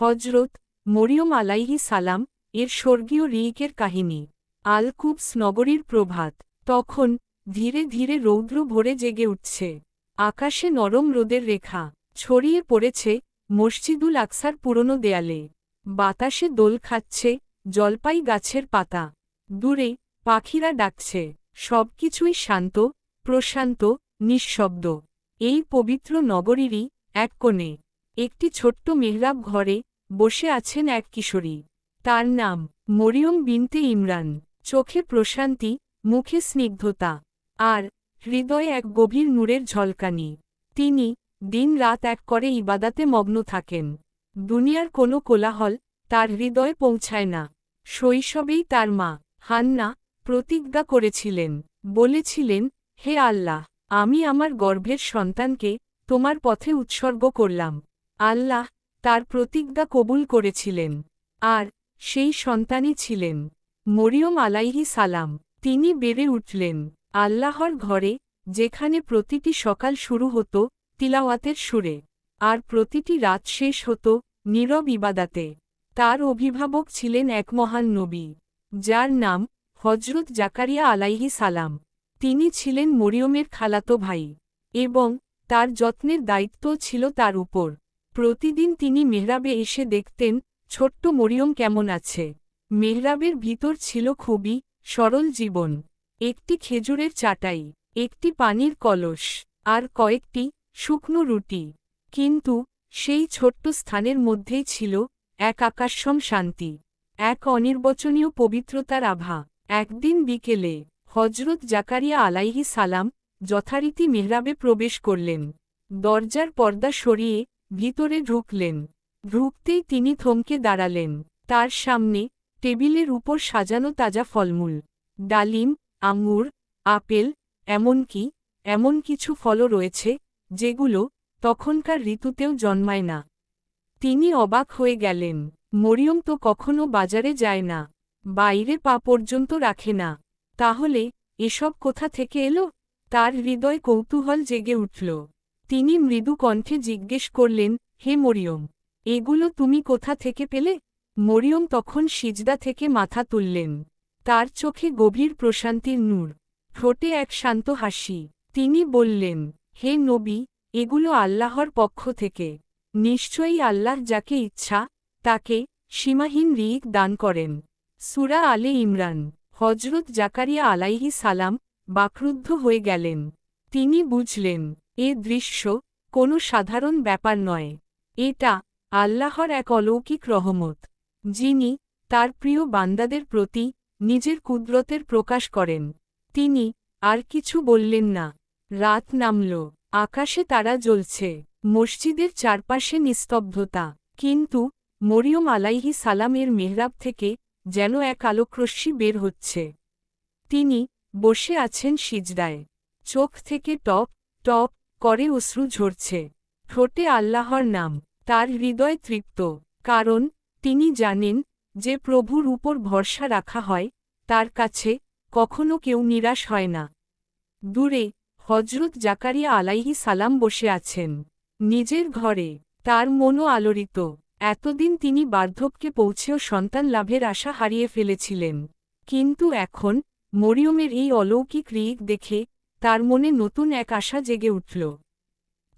হজরত মরিয়ম আলাইহি সালাম এর স্বর্গীয় রিইকের কাহিনী, আলকুবস নগরীর প্রভাত। তখন ধীরে ধীরে রৌদ্র ভরে জেগে উঠছে। আকাশে নরম রোদের রেখা, ছড়িয়ে পড়েছে মসজিদুল আকসার পুরনো দেয়ালে। বাতাসে দোল খাচ্ছে জলপাই গাছের পাতা। দূরে পাখিরা ডাকছে, সবকিছুই শান্ত, প্রশান্ত, নিঃশব্দ। এই পবিত্র নগরীরই এক কোণে একটি ছোট্ট মেহরাব ঘরে বসে আছেন এক কিশোরী। তার নাম মরিয়ম বিনতে ইমরান। চোখে প্রশান্তি, মুখে স্নিগ্ধতা, আর হৃদয়ে এক গভীর নূরের ঝলকানি। তিনি দিন রাত এক করে ইবাদাতে মগ্ন থাকেন। দুনিয়ার কোনো কোলাহল তার হৃদয়ে পৌঁছায় না। শৈশবেই তার মা হান্না প্রতিজ্ঞা করেছিলেন, বলেছিলেন, হে আল্লাহ, আমি আমার গর্ভের সন্তানকে তোমার পথে উৎসর্গ করলাম। আল্লাহ তার প্রতিজ্ঞা কবুল করেছিলেন। আর সেই সন্তানই ছিলেন। মরিয়ম আলাইহি সালাম, তিনি বেড়ে উঠলেন। আল্লাহর ঘরে, যেখানে প্রতিটি সকাল শুরু হতো, তিলাওয়াতের সুরে। আর প্রতিটি রাত শেষ হতো, নীরব ইবাদাতে। তার অভিভাবক ছিলেন এক মহান নবী, যার নাম হজরত জাকারিয়া আলাইহি সালাম। তিনি ছিলেন মরিয়মের খালাতো ভাই এবং তার যত্নের দায়িত্ব ছিল তার উপর। প্রতিদিন তিনি মেহরাবে এসে দেখতেন, ছোট্ট মরিয়ম কেমন আছে? মেহরাবের ভিতর ছিল খুবই সরল জীবন। একটি খেজুরের চাটাই, একটি পানির কলস, আর কয়েকটি শুকনো রুটি। কিন্তু সেই ছোট্ট স্থানের মধ্যেই ছিল এক আকাশ্যম শান্তি, এক অনির্বচনীয় পবিত্রতার আভা। একদিন বিকেলে হজরত জাকারিয়া আলাইহি সালাম যথারীতি মেহরাবে প্রবেশ করলেন। দরজার পর্দা সরিয়ে ভিতরে ঢুকলেন। ঢুকতেই তিনি থমকে দাঁড়ালেন। তার সামনে টেবিলের উপর সাজানো তাজা ফলমূল, ডালিম, আঙুর, আপেল, এমনকি, এমন কিছু ফলও রয়েছে, যেগুলো তখনকার ঋতুতেও জন্মায় না। তিনি অবাক হয়ে গেলেন, মরিয়ম তো কখনো বাজারে যায় না, বাইরে পা পর্যন্ত রাখে না। তাহলে এসব কোথা থেকে এলো? তার হৃদয় কৌতূহল জেগে উঠল। তিনি মৃদু কণ্ঠে জিজ্ঞেস করলেন, হে মরিয়ম, এগুলো তুমি কোথা থেকে পেলে? মরিয়ম তখন সিজদা থেকে মাথা তুললেন। তার চোখে গভীর প্রশান্তির নূর, ঠোঁটে এক শান্ত হাসি। তিনি বললেন, হে নবী, এগুলো আল্লাহর পক্ষ থেকে। নিশ্চয়ই আল্লাহ যাকে ইচ্ছা, তাকে সীমাহীন রিক দান করেন। সুরা আলে ইমরান হজরত জাকারিয়া আলাইহি সালাম বাক্রুদ্ধ হয়ে গেলেন। তিনি বুঝলেন এ দৃশ্য কোনো সাধারণ ব্যাপার নয়। এটা আল্লাহর এক অলৌকিক রহমত, যিনি তার প্রিয় বান্দাদের প্রতি নিজের কুদরতের প্রকাশ করেন। তিনি আর কিছু বললেন না। রাত নামল, আকাশে তারা জ্বলছে, মসজিদের চারপাশে নিস্তব্ধতা। কিন্তু মরিয়ম আলাইহি সালামের মেহরাব থেকে যেন এক আলোকরশ্মি বের হচ্ছে। তিনি বসে আছেন সিজদায়। চোখ থেকে টপ টপ করে অশ্রু ঝরছে। ঠোঁটে আল্লাহর নাম, তার হৃদয় তৃপ্ত। কারণ, তিনি জানেন, যে প্রভুর উপর ভরসা রাখা হয়, তার কাছে কখনো কেউ নিরাশ হয় না। দূরে হজরত জাকারিয়া আলাইহি সালাম বসে আছেন। নিজের ঘরে, তার মনও আলোড়িত। এতদিন তিনি বার্ধক্যে পৌঁছেও সন্তান লাভের আশা হারিয়ে ফেলেছিলেন। কিন্তু এখন, মরিয়মের এই অলৌকিক রিক দেখে তার মনে নতুন এক আশা জেগে উঠল।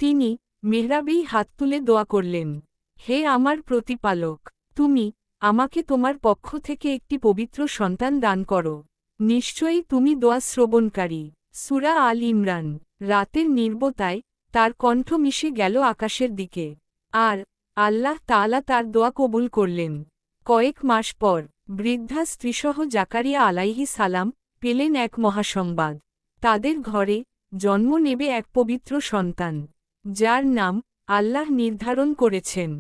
তিনি, মেহরাবেই হাত তুলে দোয়া করলেন, হে আমার প্রতিপালক, তুমি আমাকে তোমার পক্ষ থেকে একটি পবিত্র সন্তান দান করো। নিশ্চয়ই তুমি দোয়া শ্রবণকারী। সুরা আল ইমরান, রাতের নির্বতায় তার কণ্ঠ মিশে গেল আকাশের দিকে। আর আল্লাহ তালা তার দোয়া কবুল করলেন। কয়েক মাস পর বৃদ্ধা স্ত্রীসহ জাকারিয়া আলাইহি সালাম পেলেন এক মহাসংবাদ। তাদের ঘরে জন্ম নেবে এক পবিত্র সন্তান, যার নাম আল্লাহ নির্ধারণ করেছেন।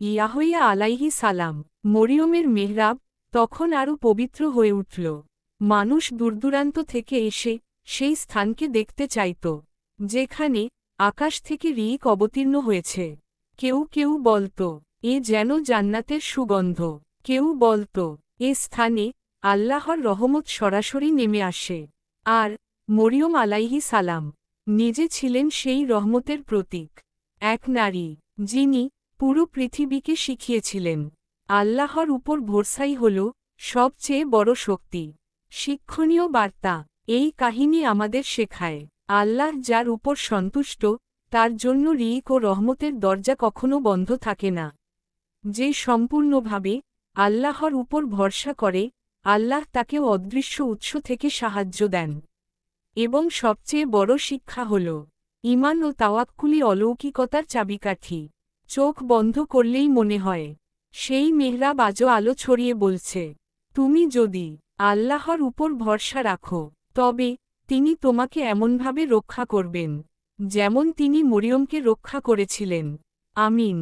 ইয়াহইয়া আলাইহি সালাম মরিয়মের মেহরাব তখন আরও পবিত্র হয়ে উঠল। মানুষ দূরদূরান্ত থেকে এসে সেই স্থানকে দেখতে চাইত, যেখানে আকাশ থেকে রিক অবতীর্ণ হয়েছে। কেউ কেউ বলত, এ যেন জান্নাতের সুগন্ধ। কেউ বলত, এ স্থানে আল্লাহর রহমত সরাসরি নেমে আসে। আর মরিয়ম আলাইহি সালাম, নিজে ছিলেন সেই রহমতের প্রতীক। এক নারী, যিনি পুরো পৃথিবীকে শিখিয়েছিলেন, আল্লাহর উপর ভরসাই হল সবচেয়ে বড় শক্তি। শিক্ষণীয় বার্তা, এই কাহিনী আমাদের শেখায়, আল্লাহ যার উপর সন্তুষ্ট, তার জন্য রিক ও রহমতের দরজা কখনো বন্ধ থাকে না। যে সম্পূর্ণভাবে আল্লাহর উপর ভরসা করে, আল্লাহ তাকেও অদৃশ্য উৎস থেকে সাহায্য দেন। এবং সবচেয়ে বড় শিক্ষা হল ইমান ও তাওয়াক্কুলি অলৌকিকতার চাবিকাঠি। চোখ বন্ধ করলেই মনে হয়, সেই মেহরাব আজও আলো ছড়িয়ে বলছে, তুমি যদি আল্লাহর উপর ভরসা রাখো, তবে তিনি তোমাকে এমনভাবে রক্ষা করবেন, যেমন তিনি মরিয়মকে রক্ষা করেছিলেন। আমিন।